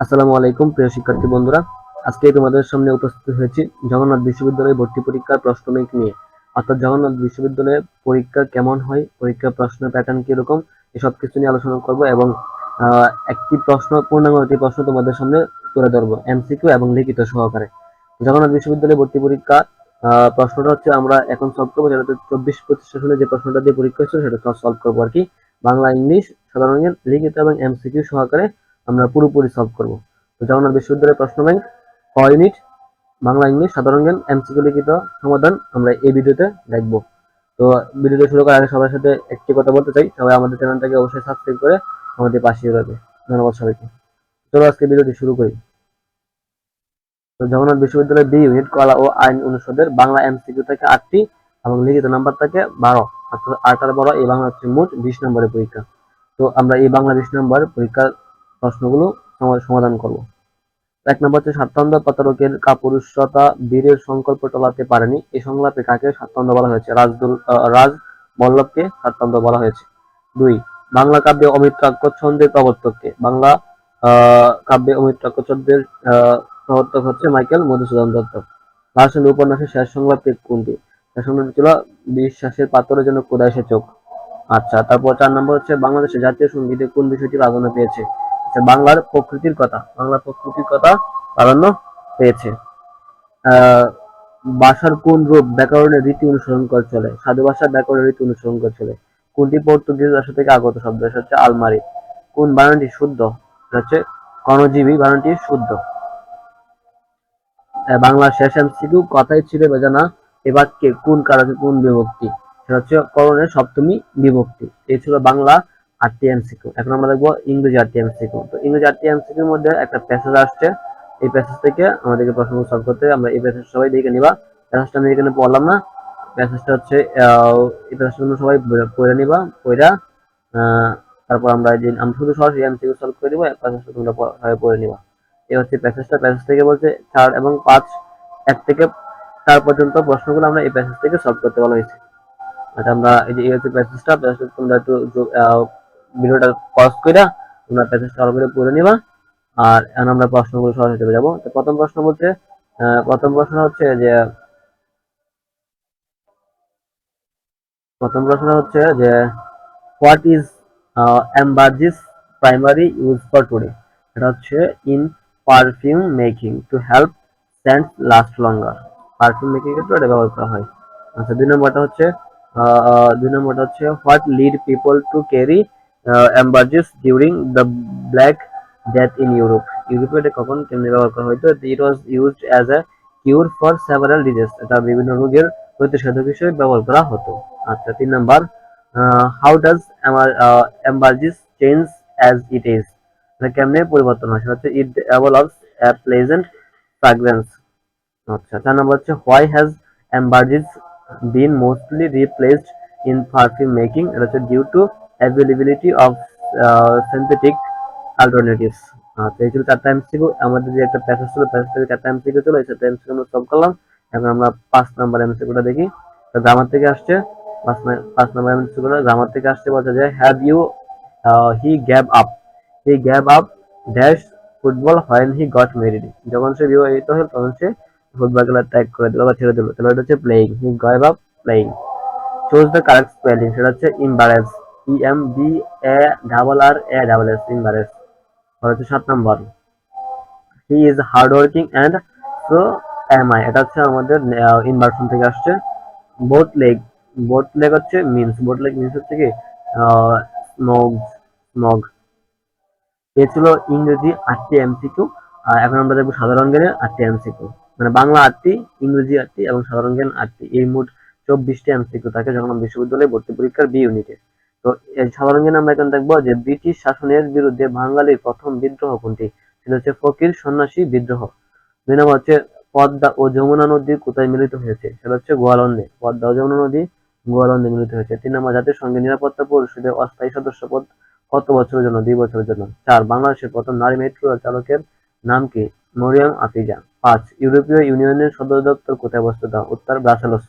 আসসালামু আলাইকুম, প্রিয় শিক্ষার্থী বন্ধুরা। আজকে তোমাদের সামনে উপস্থিত হয়েছি জগন্নাথ বিশ্ববিদ্যালয়ে ভর্তি পরীক্ষার প্রশ্ন ব্যাংক নিয়ে। অর্থাৎ জগন্নাথ বিশ্ববিদ্যালয়ে পরীক্ষা কেমন হয়, পরীক্ষার প্রশ্ন প্যাটার্ন কীরকম এসব কিছু নিয়ে আলোচনা করব এবং একটি প্রশ্ন, পূর্ণাঙ্গ একটি প্রশ্ন তোমাদের সামনে তুলে ধরবো এমসিকিউ এবং লিখিত সহকারে। জগন্নাথ বিশ্ববিদ্যালয়ে ভর্তি পরীক্ষা প্রশ্নটা হচ্ছে আমরা এখন সলভ করব, যেটা চব্বিশ পঁচিশ সেশনে যে প্রশ্নটা দিয়ে পরীক্ষা হচ্ছে সেটা সলভ করব আর কি। বাংলা, ইংলিশ, সাধারণ লিখিত এবং এমসিকিউ সহকারে আমরা পুরোপুরি সলভ করব। তো জগন্নাথ বিশ্ববিদ্যালয়ের প্রশ্ন ব্যাংক ক ইউনিট বাংলা, ইংলিশ, সাধারণ জ্ঞান, এমসিকিউ লিখিত সমাধান আমরা এই ভিডিওতে দেখব। তো ভিডিওতে শুরু করার আগে সবার সাথে একটি কথা বলতে চাই। সবাই আমাদের চ্যানেলটাকে অবশ্যই সাবস্ক্রাইব করে আমাদের পাশে রয়েছে ধন্যবাদ সবাইকে। চলো আজকে ভিডিওটি শুরু করি। তো জগন্নাথ বিশ্ববিদ্যালয়ের বি ইউনিট কলা ও আইন অনুষদের বাংলা এমসিকিউ থেকে আটটি এবং লিখিত নাম্বার থাকে বারো। অর্থাৎ আট আর বারো, এই বাংলা হচ্ছে মোট বিশ নম্বরের পরীক্ষা। তো আমরা এই বাংলা বিশ নম্বর পরীক্ষার প্রশ্নগুলো সমাধান- সমাধান করব। এক নম্বর হচ্ছে স্বার্থান্ধ প্রতারকের কাপুরুষতা বীরের সংকল্প টলাতে পারেনি। এই সংলাপে কাকে স্বার্থান্ধ বলা হয়েছে? রাজদুল রাজ বল্লভকে স্বার্থান্ধ বলা হয়েছে। দুই, বাংলা কাব্যে অমিত্রাক্ষ ছন্দের প্রবর্তককে। বাংলা কাব্যে অমিত্রাক্ষ ছন্দের প্রবর্তক হচ্ছে মাইকেল মধুসূদন দত্ত। ভাষণ উপন্যাসের শেষ সংলাপটি কোনটি? শেষ সংলাপটি ছিল, বিশ্বাসের পাথরের জন্য কোদায় সে চোখ। আচ্ছা তারপর চার নম্বর হচ্ছে, বাংলাদেশের জাতীয় সঙ্গীতে কোন বিষয়টি প্রাধান্য পেয়েছে? আচ্ছা বাংলার প্রকৃতির কথা বাংলা প্রকৃতির কথা প্রাধান্য পেয়েছে। ভাষার কোন রূপ ব্যাকরণের রীতি অনুসরণ করে চলে? সাধু ভাষা ব্যাকরণের রীতি অনুসরণ করে চলে। কোনটি পর্তুগিজ ভাষা থেকে আগত শব্দ? হচ্ছে আলমারি। কোন বানানটি শুদ্ধ? হচ্ছে কর্ণজীবী বানানটি শুদ্ধ। বাংলার শেষ এমসিকিউ কথাই ছিল বেজানা এ বাক্যে কোন কারকে কোন বিভক্তি? সেটা হচ্ছে করণের সপ্তমী বিভক্তি। এই ছিল বাংলা আটটি এমসিকিউ এখন আমরা দেখব ইংরেজি আটটি এমসিকিউ তো ইংরেজি আটটি এমসিকিউর মধ্যে একটা প্যাসেজ আসছে। এই প্যাসেজ থেকে আমাদেরকে প্রশ্ন সলভ করতে হবে। আমরা এই প্যাসেজ সবাই দেখে নিবা। প্যাসেজটা আমি এখানে পড়লাম না। প্যাসেজটা হচ্ছে এই প্যাসেজটা সবাই পড়ে নিবা, পড়া তারপর আমরা যে, আমি শুধু সরাসরি এমসিকিউ সলভ করে দিব প্যাসেজটা তোমরা সবাই পড়ে নিবা। এই হচ্ছে প্যাসেজটা প্যাসেজ থেকে বলছে চার এবং পাঁচ, এক থেকে চার পর্যন্ত প্রশ্নগুলো আমরা এই প্যাসেজ থেকে সলভ করতে বলা হয়েছে। আচ্ছা আমরা এই যে, এই হচ্ছে প্যাসেজটা প্যাসেজটা তোমরা একটু ভিডিওটা পজ করে তোমরা প্যাসেজটা ভালো করে পড়ে নিবা। আর এখন আমরা প্রশ্নগুলো সরাসরি চলে যাব। তো প্রথম প্রশ্ন বলছে প্রথম প্রশ্ন হচ্ছে যে, প্রথম প্রশ্ন হচ্ছে যে what is ambergris primary use for today এটা হচ্ছে in perfume making to help scents last longer perfume making ক্ষেত্রে এটা ব্যবহার করা হয়। আচ্ছা দুই নম্বরটা হচ্ছে দুই নম্বরটা হচ্ছে what lead people to carry ambergris during the black death in Europe ইউরোপে এটা কখন কেমনি ব্যবহার করা হয়তো it was used as a cure for several disease এটা বিভিন্ন রোগের প্রতিষেধক হিসেবে ব্যবহার করা হতো। আচ্ছা তিন number how does ambergris change as it is এটা কেমনে পরিবর্তন সেটা হচ্ছে ইট ডেভেলপস এ প্লেজেন্ট ফ্রাগ্রেন্স আচ্ছা চার নাম্বার হচ্ছে why has ambergris been mostly replaced in perfume making এটা হচ্ছে due to availability of synthetic alternatives আচ্ছা এই ছিল চারটা এমসিকিউ আমাদের যে একটা প্যাসেজ ছিল প্যাসেজ থেকে চারটা এমসিকিউ ছিল এই চারটা এমসিকিউ আমরা সলভ করলাম। এখন আমরা পাঁচ নাম্বার এমসিকিউটা দেখি। তো গ্রামার থেকে আসছে, পাঁচ পাঁচ নাম্বার এমসিকিউটা গ্রামার থেকে আসছে, বলছে যে have you he gave up he gave up dash football when he got married যখন সে বিবাহিত হল, তখন সে ফুটবল খেলা ত্যাগ করে দিল বা ছেড়ে দিল। তাহলে এটা হচ্ছে playing he gave up playing choose the correct spelling সেটা হচ্ছে embarrass E A double R A double S আর হচ্ছে সাত number he is hard working and so am I এটা হচ্ছে আমাদের ইনভার্সন থেকে আসছে। বোট লেগ বোট লেগ হচ্ছে মিন্স বোট লেগ মিন্স হচ্ছে কি? স্মগ স্মগ এ ছিল ইংরেজি আটটি এমসিকিউ এখন আমরা দেখব সাধারণ জ্ঞানের আটটি এমসিকিউ মানে বাংলা আটটি, ইংরেজি আটটি এবং সাধারণ জ্ঞান আটটি। এই মোট চব্বিশটি এমসিকিউ থাকে যখন বিশ্ববিদ্যালয়ে ভর্তি পরীক্ষার বি ইউনিটে তো সাধারণ আমরা এখন দেখব যে ব্রিটিশ শাসনের বিরুদ্ধে বাঙালির প্রথম বিদ্রোহ কোনটি? সেটা হচ্ছে ফকির সন্ন্যাসী বিদ্রোহ। দুই নম্বর হচ্ছে পদ্মা ও যমুনা নদী কোথায় মিলিত হয়েছে? সেটা হচ্ছে গোয়ালন্দে। পদ্মা ও যমুনা নদী গোয়ালন্দে মিলিত হয়েছে। তিন নম্বর সঙ্গে নিরাপত্তা পরিষদের অস্থায়ী সদস্য পদ কত বছরের জন্য? দুই বছরের জন্য। চার, বাংলাদেশের প্রথম নারী মেট্রো চালকের নাম কি? মরিয়াম আফিজা পাঁচ, ইউরোপীয় ইউনিয়নের সদর দপ্তর কোথায় অবস্থিত? উত্তর ব্রাসেলস।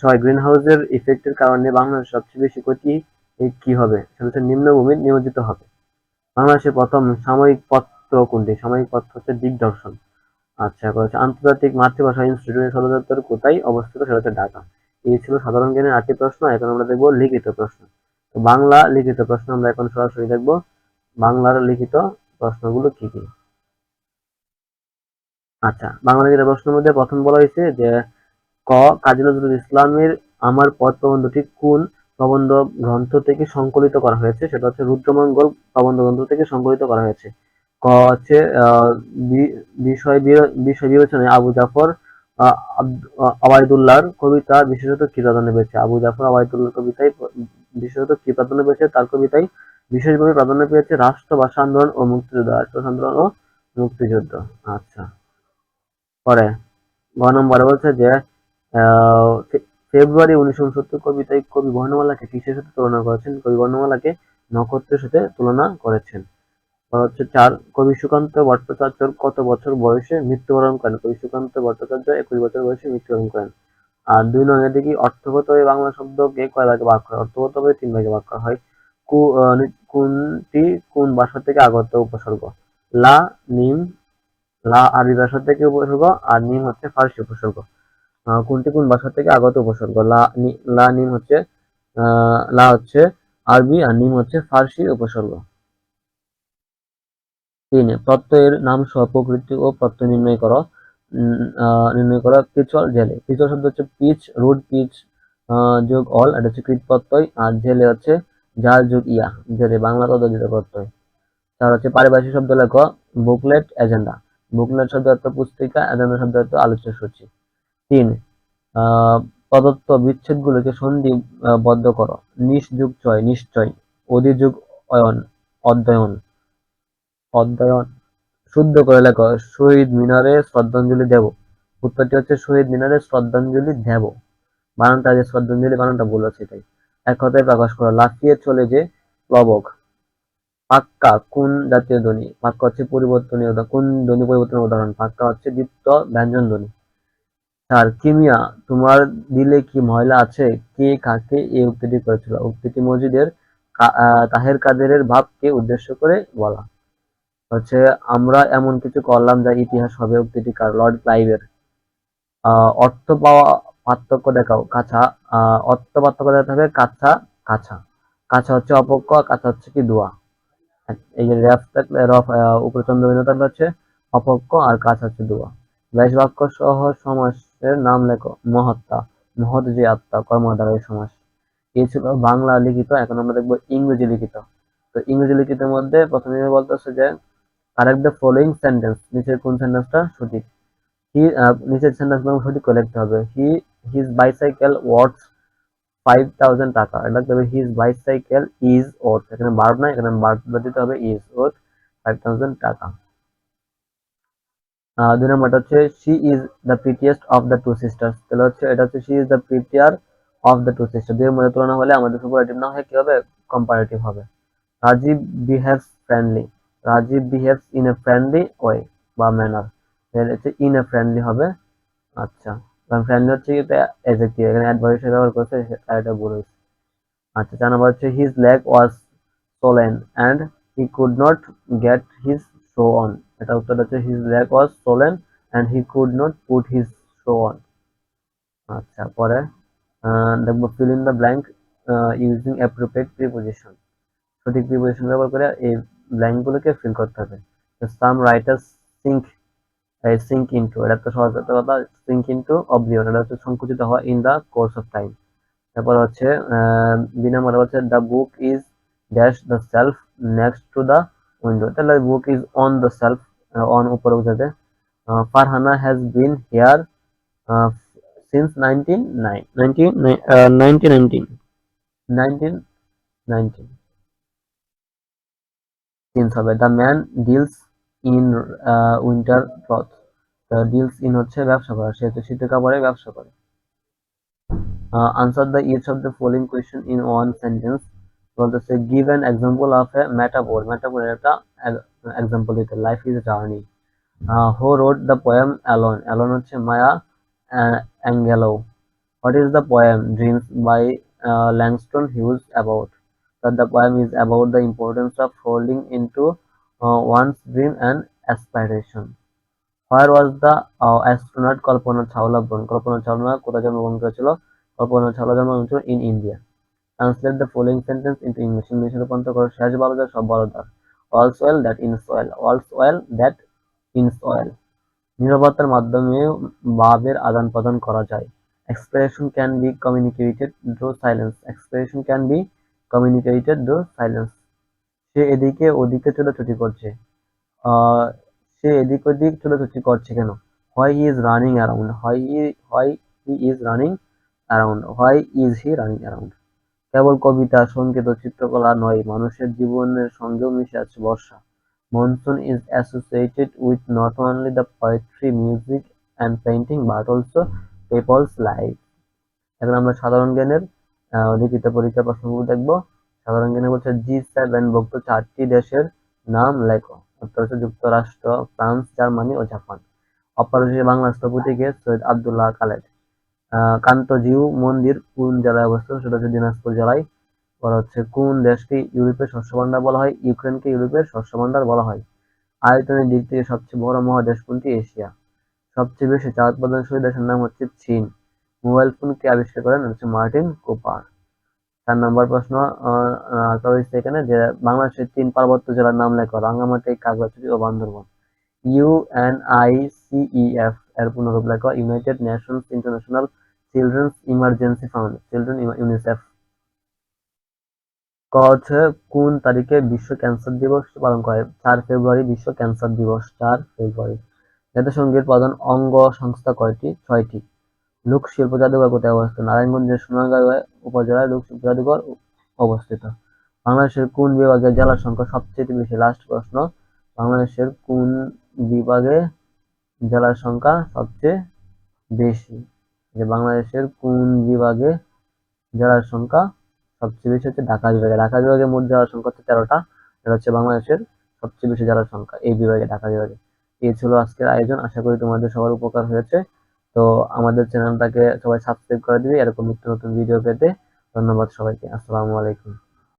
ছয় গ্রিন হাউসের ইফেক্টের কারণে বাংলাদেশ সবচেয়ে বেশি ক্ষতি কি হবে? সেটা নিম্নভূমি নিয়োজিত হবে। বাংলাদেশের প্রথম সাময়িক পত্র কোনটি? সাময়িক পত্র হচ্ছে দিগদর্শন। আচ্ছা আন্তর্জাতিক মাতৃভাষা ইনস্টিটিউটের সদর কোথায় অবস্থিত? সেটা হচ্ছে ঢাকা। এই ছিল সাধারণ জ্ঞানের আটটি প্রশ্ন, এখন আমরা দেখব লিখিত প্রশ্ন। তো বাংলা লিখিত প্রশ্ন আমরা এখন সরাসরি দেখব। বাংলার লিখিত প্রশ্নগুলো কি কি? আচ্ছা বাংলা লিখিত প্রশ্নের মধ্যে প্রথম বলা হয়েছে যে ক, কাজী নজরুল ইসলামের আমার পথ প্রবন্ধটি কোন প্রবন্ধ গ্রন্থ থেকে সংকলিত করা হয়েছে? সেটা হচ্ছে রুদ্রমঙ্গল প্রবন্ধ গ্রন্থ থেকে সংকলিত করা হয়েছে। ক হচ্ছে বিষয় বিষয় বিবেচনায় আবু জাফর আবাইদুল্লাহর কবিতা বিশেষত কি প্রাধান্য পেয়েছে আবু জাফর আবাইদুল্লাহর কবিতায় বিশেষত কি প্রাধান্য পেয়েছে তার কবিতায় বিশেষভাবে প্রাধান্য পেয়েছে রাষ্ট্র ভাষা আন্দোলন ও মুক্তিযুদ্ধ। রাষ্ট্র আন্দোলন ও মুক্তিযুদ্ধ। আচ্ছা। পরে, গ নম্বরে বলছে যে ফেব্রুয়ারি উনিশশো উনসত্তর কবিতায় কবি বর্ণমালাকে কিসের সাথে তুলনা করেছেন? কবি বর্ণমালাকে নক্ষত্রের সাথে তুলনা করেছেন। হচ্ছে চার, কবি সুকান্ত ভট্টাচার্য কত বছর বয়সে মৃত্যুবরণ করেন? কবি সুকান্ত ভট্টাচার্য একুশ বছর বয়সে মৃত্যুবরণ করেন। আর দুই নং এদিকে অর্থগত বাংলা শব্দকে কয় ভাগে ভাগ করা? অর্থগত তিন ভাগে ভাগ করা হয়। কোনটি কোন ভাষা থেকে আগত উপসর্গ। লা, নিম, লা আরবি ভাষা থেকে উপসর্গ, আর নিম হচ্ছে ফার্সি উপসর্গ। কোনটি কোন ভাষা থেকে আগত উপসর্গ? লা লা নিম হচ্ছে লা হচ্ছে আরবি আর নিম হচ্ছে ফার্সি উপসর্গ। তিন প্রত্যয়ের নাম সহ প্রকৃতি ও প্রত্যয় নির্ণয় করো। নির্ণয় করো পিছল জেলে। পিছল শব্দ হচ্ছে পিচ, রুট পিচ যোগ অল, এটা হচ্ছে কৃত প্রত্যয় আর জেলে হচ্ছে যার যোগ ইয়া, জেলে, বাংলা তদ্ধিত প্রত্যয়। তার হচ্ছে পারিভাষিক শব্দ লেখো, বুকলেট এজেন্ডা। বুকলেট শব্দ অর্থ পুস্তিকা, এজেন্ডা শব্দ অর্থ আলোচ্য সূচি। তিন প্রদত্ত বিচ্ছেদগুলোকে সন্ধি আহ, বদ্ধ করো। নিঃযুগ চয় নিশ্চয়। অধিযুগ অয়ন অধ্যয়ন। অধ্যয়ন। শুদ্ধ করে লেখো শহীদ মিনারে শ্রদ্ধাঞ্জলি দেব। উত্তরটি হচ্ছে শহীদ মিনারে শ্রদ্ধাঞ্জলি দেব। বানানটা যে শ্রদ্ধাঞ্জলি বানানটা ভুল তাই এক কথায় প্রকাশ করো লাফিয়ে চলে যে প্লবক পাক্কা কোন জাতীয় ধ্বনি? পাক্কা হচ্ছে পরিবর্তনীয় কোন ধ্বনি পরিবর্তনের উদাহরণ? পাক্কা হচ্ছে দীপ্ত ব্যঞ্জন ধ্বনি। চার কিমিয়া তোমার দিলে কি ময়লা আছে? কে কাকে এই উক্তিটি করেছিল? উক্তিটি মসজিদের কা- তাহের কাদেরের ভাবকে উদ্দেশ্য করে বলা। হচ্ছে আমরা এমন কিছু করলাম যা ইতিহাস হবে উক্তিটি কার? লর্ড ক্লাইভের। অর্থ পাওয়া পার্থক্য দেখাও। আহ, অর্থ পার্থক্য দেখাতে হবে কাছা কাছা। কাছা হচ্ছে অপক্ষ কাছা হচ্ছে কি দোয়া। এই যে রেফ থাকলে রফ উপরে চন্দ্রবিন্দু হচ্ছে অপক্ষ আর কাছ হচ্ছে দোয়া। ব্যাস বাক্য সহ সমাসের নাম লেখো মহাত্মা মহৎ যে আত্মা, কর্মধারয় সমাস। এই ছিল বাংলা লিখিত, এখন আমরা দেখব ইংরেজি লিখিত। তো ইংরেজি লিখিতের মধ্যে প্রথমে বলতেছে যে, আর কারেক্ট দ্য ফলোইং সেন্টেন্স নিচের কোন সেন্টেন্সটা সঠিক। হি নিচের সেন্টেন্স সঠিক করে লিখতে হবে। He his bicycle worth five thousand টাকা। এটা লিখতে হবে হিজ বাইসাইকেল ইজ ওর্থ এখানে বার্ব না এখানে বার্ব দিতে হবে ইজ ওর্থ ফাইভ থাউজেন্ড টাকা দুই নম্বরটা হচ্ছে she is the prettiest of the two sisters তাহলে হচ্ছে, এটা হচ্ছে she is the prettier of the two sister দুইয়ের মধ্যে তুলনা হলে আমাদের সুপারলেটিভ না হয়, কি হবে? কম্পারেটিভ হবে। Rajib behaves friendly Rajib behaves in a friendly way বা ম্যানার তাহলে হচ্ছে ইন এ ফ্রেন্ডলি হবে। আচ্ছা। কারণ ফ্রেন্ডলি হচ্ছে কি? এটা এজেক্টিভ এখানে অ্যাডভার্ব ব্যবহার করছে এটা ভুল হয়েছে। আচ্ছা চার নম্বর হচ্ছে his leg was stolen and he could not get his show on এটা উত্তর হচ্ছে, his leg was stolen and he could not put his show on আচ্ছা পরে দেখব, fill in the blank using using preposition সঠিক preposition ব্যবহার করে এই ব্ল্যাঙ্ক গুলোকে ফিল করতে হবে। Some writers sink sink into এটা তো সহজ কথা সিঙ্ক ইনটু অবলিয়ন এটা হচ্ছে সংকুচিত হওয়া in the course of time তারপর হচ্ছে বি নাম্বার হচ্ছে the book is dash the shelf next to the window তাহলে book is on the shelf on উপরে বোঝাতে Farhana has been here since nineteen nine nineteen change হবে the man deals in winter cloth deals in হচ্ছে ব্যবসা করা। সে হচ্ছে শীতের কাপড়ে ব্যবসা করে। Answer the each of the following question in one sentence বলতেছে give an example of a metaphor মেটাফোরের একটা এক্সাম্পল দিতে life is journey who wrote the poem alone alone হচ্ছে Maya Angelou what is the poem dreams by Langston Hughes about that the poem is about the importance of holding into one's dream and aspiration. Where was the uh, astronaut Kalpana Chawla born? কোথায় জন্মগ্রহণ করেছিল? কল্পনা চাওলা জন্মগ্রহণ করেছিল in India. Translate the following sentence into English ইংলিশে রূপান্তর করো। শেষ ভালো যা সব ভালো দর অলস ওয়েল দ্যাট ইন সয়েল অলস ওয়েল দ্যাট ইন সয়েল নিরাপত্তার মাধ্যমে ভাবের আদান প্রদান করা যায়। Expression can be communicated through silence expression can be communicated through silence সে এদিকে ওদিকে চলে ছুটি করছে সে এদিক ওদিক চলে ছুটি করছে কেন? Why he is running around why why he is running around why is he running around কেবল কবিতা সংগীত ও চিত্রকলা নয়, মানুষের জীবনের সঙ্গেও মিশে আছে বর্ষা। Monsoon is associated with not only the poetry music and painting but also people's life এখন আমরা সাধারণ জ্ঞানের লিখিত পরীক্ষার প্রশ্নগুলো দেখব। সাধারণ জ্ঞানে বলছে জি সেভেন ভুক্ত চারটি দেশের নাম লেখো। উত্তর যুক্তরাষ্ট্র, ফ্রান্স, জার্মানি ও জাপান। অপারেশন বাংলা স্থপতিকে সৈয়দ আবদুল্লাহ খালেদ। কান্তজিউ মন্দির কোন জেলায় অবস্থিত? সেটা হচ্ছে দিনাজপুর জেলায়। পরে হচ্ছে কোন দেশকে ইউরোপের শস্য ভান্ডার বলা হয়? ইউক্রেনকে ইউরোপের শস্য ভান্ডার বলা হয়। আয়তনের দিক থেকে সবচেয়ে বড় মহাদেশ কোনটি? এশিয়া। সবচেয়ে বেশি চা উৎপাদনশীল দেশের নাম হচ্ছে চীন। মোবাইল ফোন কে আবিষ্কার করেন হচ্ছে মার্টিন কুপার। চার নম্বর প্রশ্ন হয়েছে এখানে যে বাংলাদেশের তিন পার্বত্য জেলার নাম লেখো। রাঙ্গামাটি খাগড়াছড়ি ও বান্দরবান। ইউএনআইসিইএফ এর পুনরূপ লেখো। United Nations International Children's Emergency Fund children UNICEF ক হচ্ছে, কোন তারিখে বিশ্ব ক্যান্সার দিবস পালন করে? চার ফেব্রুয়ারি, বিশ্ব ক্যান্সার দিবস, চার ফেব্রুয়ারি। জাতিসংঘের প্রধান অঙ্গ সংস্থা কয়টি? ছয়টি। লোক শিল্প জাদুঘর কোথায় অবস্থিত? নারায়ণগঞ্জের সোনারগাঁও উপজেলায় লোক শিল্প জাদুঘর অবস্থিত। বাংলাদেশের কোন বিভাগে জেলার সংখ্যা সবচেয়ে বেশি? লাস্ট প্রশ্ন, বাংলাদেশের কোন বিভাগে জেলার সংখ্যা সবচেয়ে বেশি? যে বাংলাদেশের কোন বিভাগে জেলার সংখ্যা সবচেয়ে বেশি হচ্ছে? ঢাকা বিভাগে। ঢাকা বিভাগে মোট জেলার সংখ্যা হচ্ছে তেরোটা। এটা হচ্ছে বাংলাদেশের সবচেয়ে বেশি জেলার সংখ্যা এই বিভাগে, ঢাকা বিভাগে। এই ছিল আজকের আয়োজন। আশা করি তোমাদের সবার উপকার হয়েছে। তো আমাদের চ্যানেলটাকে সবাই সাবস্ক্রাইব করে দিবে। এরকম নিত্য নতুন ভিডিও পেতে ধন্যবাদ সবাইকে। আসসালামু আলাইকুম।